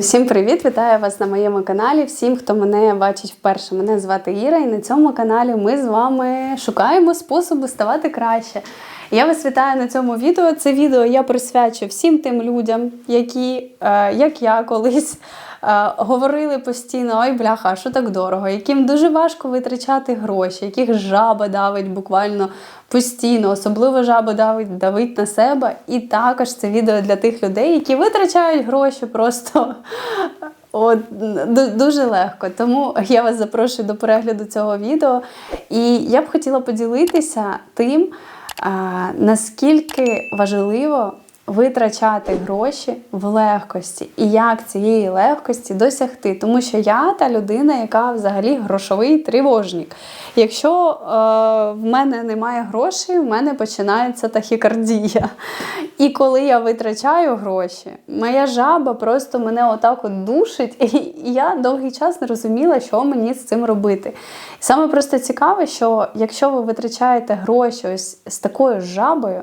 Всім привіт! Вітаю вас на моєму каналі. Всім, хто мене бачить вперше. Мене звати Іра, і на цьому каналі ми з вами шукаємо способи ставати краще. Я вас вітаю на цьому відео. Це відео я присвячу всім тим людям, які, е, як я колись, говорили постійно: ой, бляха, що так дорого, яким дуже важко витрачати гроші, яких жаба давить буквально постійно, особливо жаба давить, давить на себе. І також це відео для тих людей, які витрачають гроші просто. От дуже легко. Тому я вас запрошую до перегляду цього відео. І я б хотіла поділитися тим, а, наскільки важливо витрачати гроші в легкості і як цієї легкості досягти. Тому що я та людина, яка взагалі грошовий тривожник. Якщо е, в мене немає грошей, в мене починається тахікардія. І коли я витрачаю гроші, моя жаба просто мене отак от душить, і я довгий час не розуміла, що мені з цим робити. Саме просто цікаве, що якщо ви витрачаєте гроші ось з такою жабою,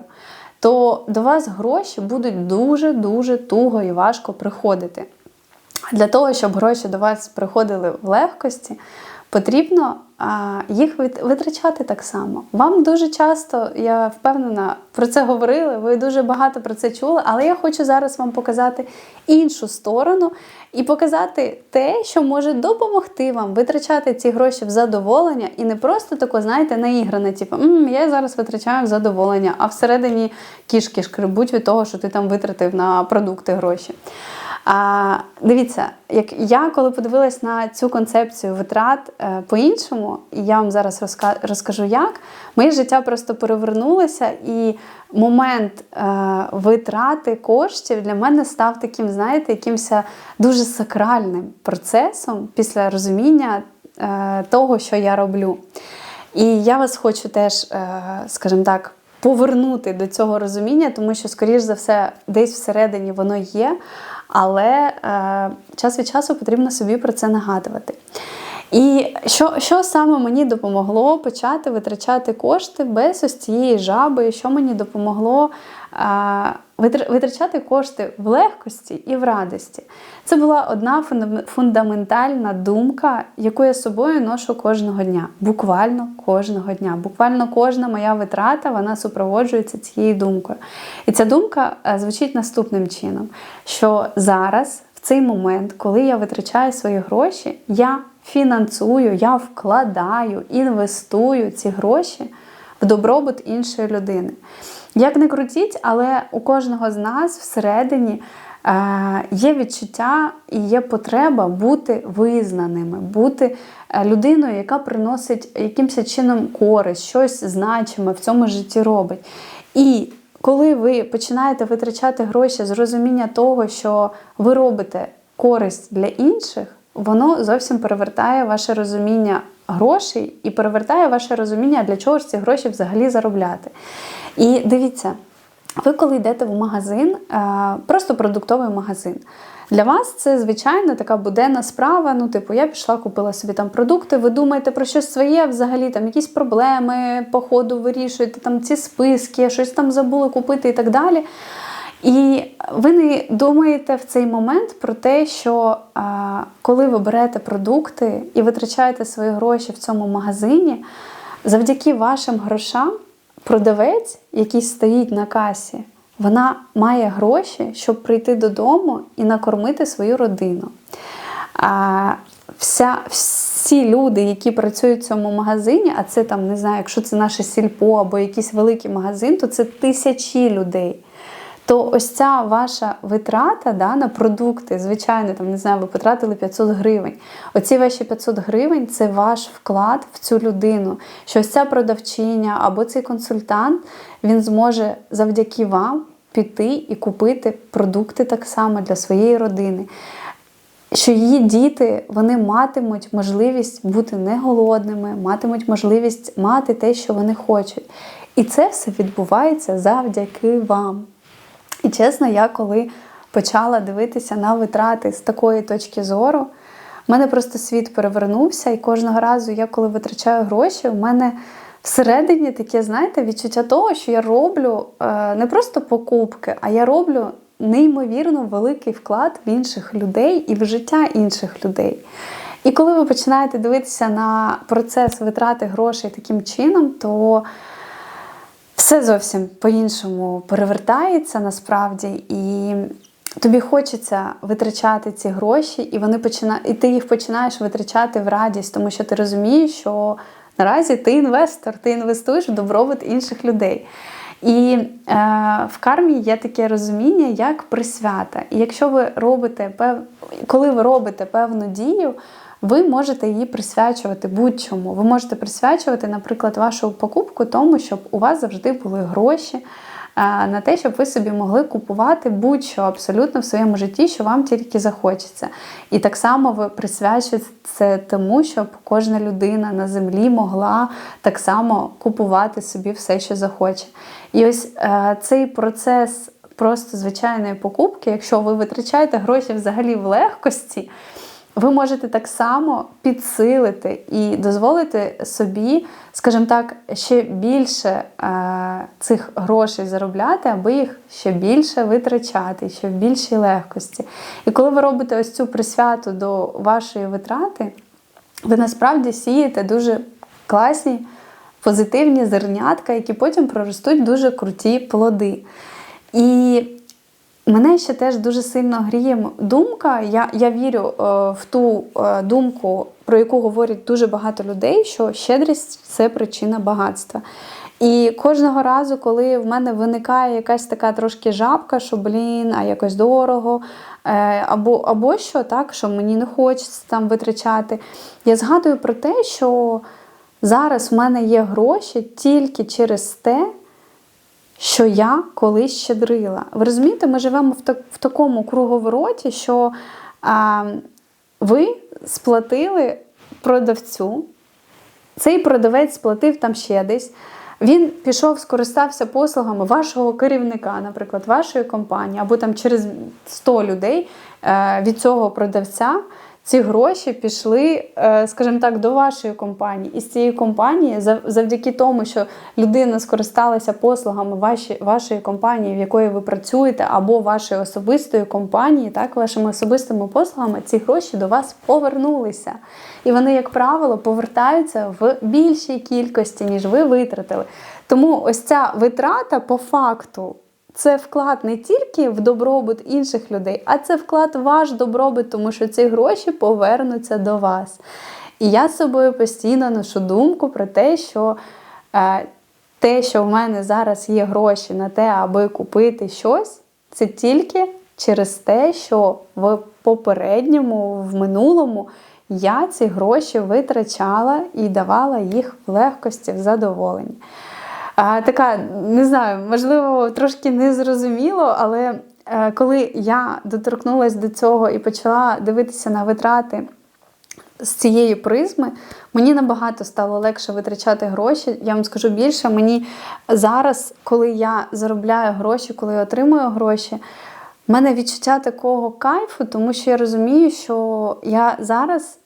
то до вас гроші будуть дуже-дуже туго і важко приходити. Для того, щоб гроші до вас приходили в легкості, потрібно їх витрачати так само. Вам дуже часто, я впевнена, про це говорили, ви дуже багато про це чули, але я хочу зараз вам показати іншу сторону і показати те, що може допомогти вам витрачати ці гроші в задоволення і не просто тако, знаєте, наігране, типу, «М, я зараз витрачаю в задоволення, а всередині кішки шкребуть від того, що ти там витратив на продукти гроші. А, дивіться, як я коли подивилась на цю концепцію витрат е, по-іншому, і я вам зараз розка- розкажу, як моє життя просто перевернулося, і момент е, витрати коштів для мене став таким, знаєте, якимось дуже сакральним процесом після розуміння е, того, що я роблю. І я вас хочу теж, е, скажімо так, повернути до цього розуміння, тому що, скоріш за все, десь всередині воно є, але е, час від часу потрібно собі про це нагадувати. І що, що саме мені допомогло почати витрачати кошти без ось цієї жаби, що мені допомогло витрачати кошти в легкості і в радості? Це була одна фундаментальна думка, яку я з собою ношу кожного дня. Буквально кожного дня. Буквально кожна моя витрата вона супроводжується цією думкою. І ця думка е, звучить наступним чином: що зараз, в цей момент, коли я витрачаю свої гроші, я фінансую, я вкладаю, інвестую ці гроші в добробут іншої людини. Як не крутіть, але у кожного з нас всередині е, є відчуття і є потреба бути визнаними, бути е, людиною, яка приносить якимось чином користь, щось значиме в цьому житті робить. І коли ви починаєте витрачати гроші з розуміння того, що ви робите користь для інших, воно зовсім перевертає ваше розуміння грошей і перевертає ваше розуміння, для чого ж ці гроші взагалі заробляти. І дивіться, ви коли йдете в магазин, е, просто продуктовий магазин. Для вас це звичайно така буденна справа. Ну, типу, я пішла, купила собі там продукти. Ви думаєте про щось своє, взагалі там якісь проблеми по ходу вирішуєте, там ці списки, щось там забули купити і так далі. І ви не думаєте в цей момент про те, що а, коли ви берете продукти і витрачаєте свої гроші в цьому магазині, завдяки вашим грошам продавець, який стоїть на касі, вона має гроші, щоб прийти додому і накормити свою родину. А, вся, всі люди, які працюють в цьому магазині, а це там, не знаю, якщо це наше сільпо або якийсь великий магазин, то це тисячі людей. То ось ця ваша витрата да, на продукти, звичайно, там не знаю, ви потратили 500 гривень. Оці ваші 500 гривень це ваш вклад в цю людину. Що ось ця продавчиня або цей консультант він зможе завдяки вам піти і купити продукти так само для своєї родини. Що її діти вони матимуть можливість бути не голодними, матимуть можливість мати те, що вони хочуть. І це все відбувається завдяки вам. І чесно, я коли почала дивитися на витрати з такої точки зору, в мене просто світ перевернувся, і кожного разу, я коли витрачаю гроші, у мене всередині таке, знаєте, відчуття того, що я роблю е, не просто покупки, а я роблю неймовірно великий вклад в інших людей і в життя інших людей. І коли ви починаєте дивитися на процес витрати грошей таким чином, то все зовсім по-іншому перевертається насправді, і тобі хочеться витрачати ці гроші, і вони почина... і ти їх починаєш витрачати в радість, тому що ти розумієш, що наразі ти інвестор, ти інвестуєш в добробут інших людей. І е, в кармі є таке розуміння, як присвята. І якщо ви робите пев... коли ви робите певну дію, ви можете її присвячувати будь-чому. Ви можете присвячувати, наприклад, вашу покупку тому, щоб у вас завжди були гроші е, на те, щоб ви собі могли купувати будь-що абсолютно в своєму житті, що вам тільки захочеться. І так само ви присвячуєте це тому, щоб кожна людина на землі могла так само купувати собі все, що захоче. І ось е, цей процес просто звичайної покупки, якщо ви витрачаєте гроші взагалі в легкості ви можете так само підсилити і дозволити собі, скажімо так, ще більше е, цих грошей заробляти, аби їх ще більше витрачати, ще в більшій легкості. І коли ви робите ось цю присвяту до вашої витрати, ви насправді сієте дуже класні. Позитивні зернятка, які потім проростуть дуже круті плоди. І Мене ще теж дуже сильно гріє думка. Я я вірю е, в ту е, думку, про яку говорять дуже багато людей, що щедрість це причина багатства. І кожного разу, коли в мене виникає якась така трошки жабка, що блін, а якось дорого, е, або або що, так, що мені не хочеться там витрачати, я згадую про те, що зараз в мене є гроші тільки через те що я колись щедрила. Ви розумієте, ми живемо в, так, в такому круговороті, що а, ви сплатили продавцю, цей продавець сплатив там ще десь. Він пішов, скористався послугами вашого керівника, наприклад, вашої компанії, або там через 100 людей е, від цього продавця ці гроші пішли, е, скажімо так, до вашої компанії. І з цієї компанії, завдяки тому, що людина скористалася послугами ваші, вашої компанії, в якої ви працюєте, або вашої особистої компанії, так, вашими особистими послугами, ці гроші до вас повернулися. І вони, як правило, повертаються в більшій кількості, ніж ви витратили. Тому ось ця витрата по факту це вклад не тільки в добробут інших людей, а це вклад ваш добробут, тому що ці гроші повернуться до вас. І я з собою постійно ношу думку про те, що е, те, що в мене зараз є гроші на те, аби купити щось, це тільки через те, що в попередньому, в минулому я ці гроші витрачала і давала їх в легкості, в задоволенні. А, Така, не знаю, можливо, трошки незрозуміло, але е, коли я доторкнулася до цього і почала дивитися на витрати з цієї призми, мені набагато стало легше витрачати гроші. Я вам скажу більше, мені зараз, коли я заробляю гроші, коли я отримую гроші, в мене відчуття такого кайфу, тому що я розумію, що я зараз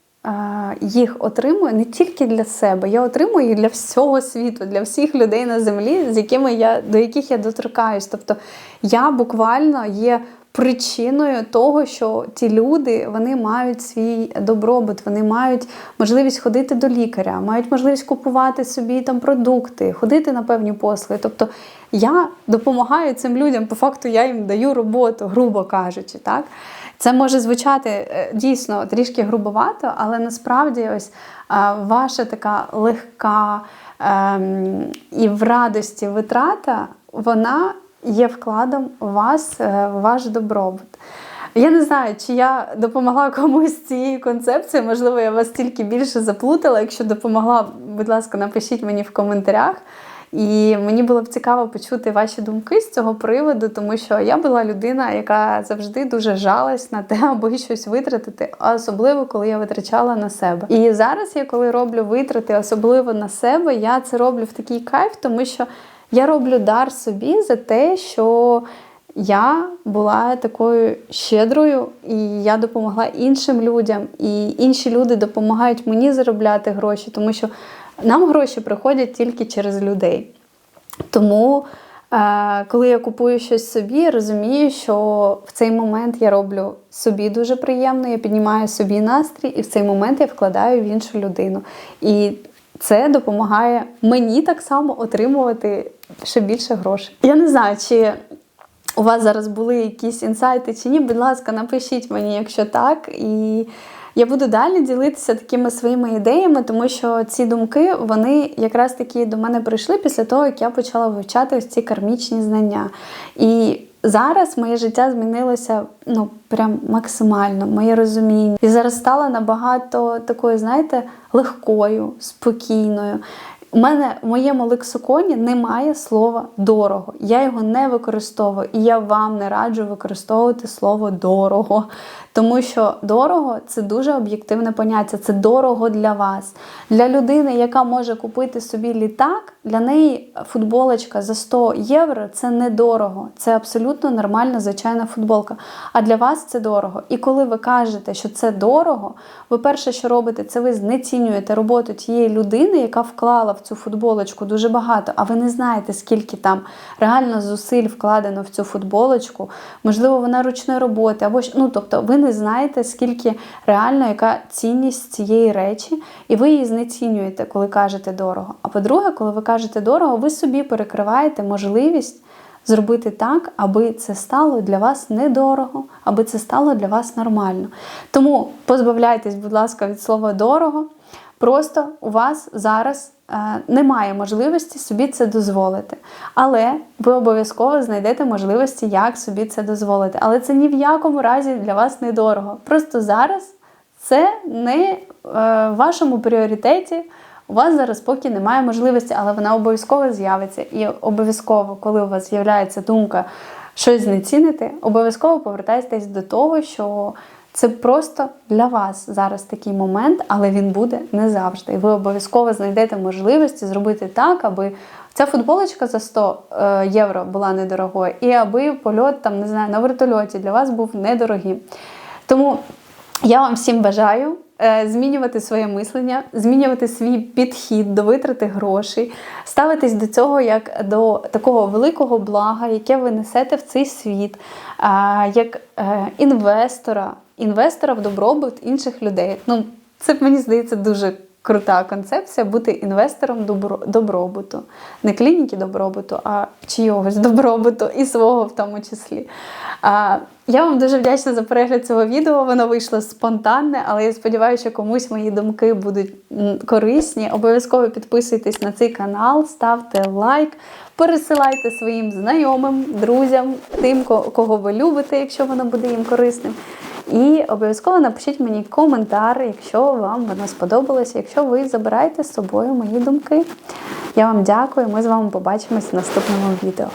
їх отримую не тільки для себе, я отримую їх для всього світу, для всіх людей на землі, з якими я до яких я доторкаюсь. Тобто я буквально є причиною того, що ті люди вони мають свій добробут, вони мають можливість ходити до лікаря, мають можливість купувати собі там продукти, ходити на певні послуги. Тобто я допомагаю цим людям, по факту я їм даю роботу, грубо кажучи. так. Це може звучати е, дійсно трішки грубовато, але насправді ось ваша така легка ем, і в радості витрата, вона є вкладом у вас, е, в ваш добробут. Я не знаю, чи я допомогла комусь цією концепцією, можливо, я вас тільки більше заплутала. Якщо допомогла, будь ласка, напишіть мені в коментарях. І мені було б цікаво почути ваші думки з цього приводу, тому що я була людина, яка завжди дуже жалась на те, аби щось витратити, особливо коли я витрачала на себе. І зараз я коли роблю витрати, особливо на себе, я це роблю в такий кайф, тому що я роблю дар собі за те, що я була такою щедрою, і я допомогла іншим людям, і інші люди допомагають мені заробляти гроші, тому що нам гроші приходять тільки через людей. Тому Е, Коли я купую щось собі, я розумію, що в цей момент я роблю собі дуже приємно, я піднімаю собі настрій, і в цей момент я вкладаю в іншу людину. І це допомагає мені так само отримувати ще більше грошей. Я не знаю, чи у вас зараз були якісь інсайти чи ні. Будь ласка, напишіть мені, якщо так. І я буду далі ділитися такими своїми ідеями, тому що ці думки вони якраз таки до мене прийшли після того, як я почала вивчати ось ці кармічні знання. І зараз моє життя змінилося ну прям максимально, моє розуміння. І зараз стала набагато такою, знаєте, легкою, спокійною. У мене в моєму лексиконі немає слова дорого. Я його не використовую, і я вам не раджу використовувати слово дорого. Тому що дорого це дуже об'єктивне поняття. Це дорого для вас. Для людини, яка може купити собі літак, для неї футболочка за 100 євро це недорого. Це абсолютно нормальна звичайна футболка. А для вас це дорого. І коли ви кажете, що це дорого, ви перше, що робите, це ви знецінюєте роботу тієї людини, яка вклала в цю футболочку дуже багато, а ви не знаєте, скільки там реально зусиль вкладено в цю футболочку. Можливо, вона ручної роботи, або ну, тобто, ви не знаєте, скільки реально яка цінність цієї речі, і ви її знецінюєте, коли кажете дорого. А по-друге, коли ви кажете дорого, ви собі перекриваєте можливість. Зробити так, аби це стало для вас недорого, аби це стало для вас нормально. Тому позбавляйтесь, будь ласка, від слова дорого. Просто у вас зараз е, немає можливості собі це дозволити. Але ви обов'язково знайдете можливості, як собі це дозволити. Але це ні в якому разі для вас не дорого. Просто зараз це не е, в вашому пріоритеті. У вас зараз поки немає можливості, але вона обов'язково з'явиться. І обов'язково, коли у вас з'являється думка щось знецінити, обов'язково повертайтесь до того, що це просто для вас зараз такий момент, але він буде не завжди. І ви обов'язково знайдете можливості зробити так, аби ця футболочка за 100 е, євро була недорогою, і аби польот там, не знаю, на вертольоті для вас був недорогим. Тому я вам всім бажаю е, змінювати своє мислення, змінювати свій підхід до витрати грошей, ставитись до цього як до такого великого блага, яке ви несете в цей світ, як е, інвестора, інвестора в добробут інших людей. Ну, це мені здається дуже крута концепція бути інвестором добро, добробуту. Не клініки добробуту, а чийогось добробуту і свого в тому числі. А, я вам дуже вдячна за перегляд цього відео. Воно вийшло спонтанне, але я сподіваюся, що комусь мої думки будуть корисні. Обов'язково підписуйтесь на цей канал, ставте лайк, пересилайте своїм знайомим, друзям, тим, кого ви любите, якщо воно буде їм корисним. І обов'язково напишіть мені коментар, якщо вам воно сподобалося, якщо ви забираєте з собою мої думки. Я вам дякую. Ми з вами побачимось в наступному відео.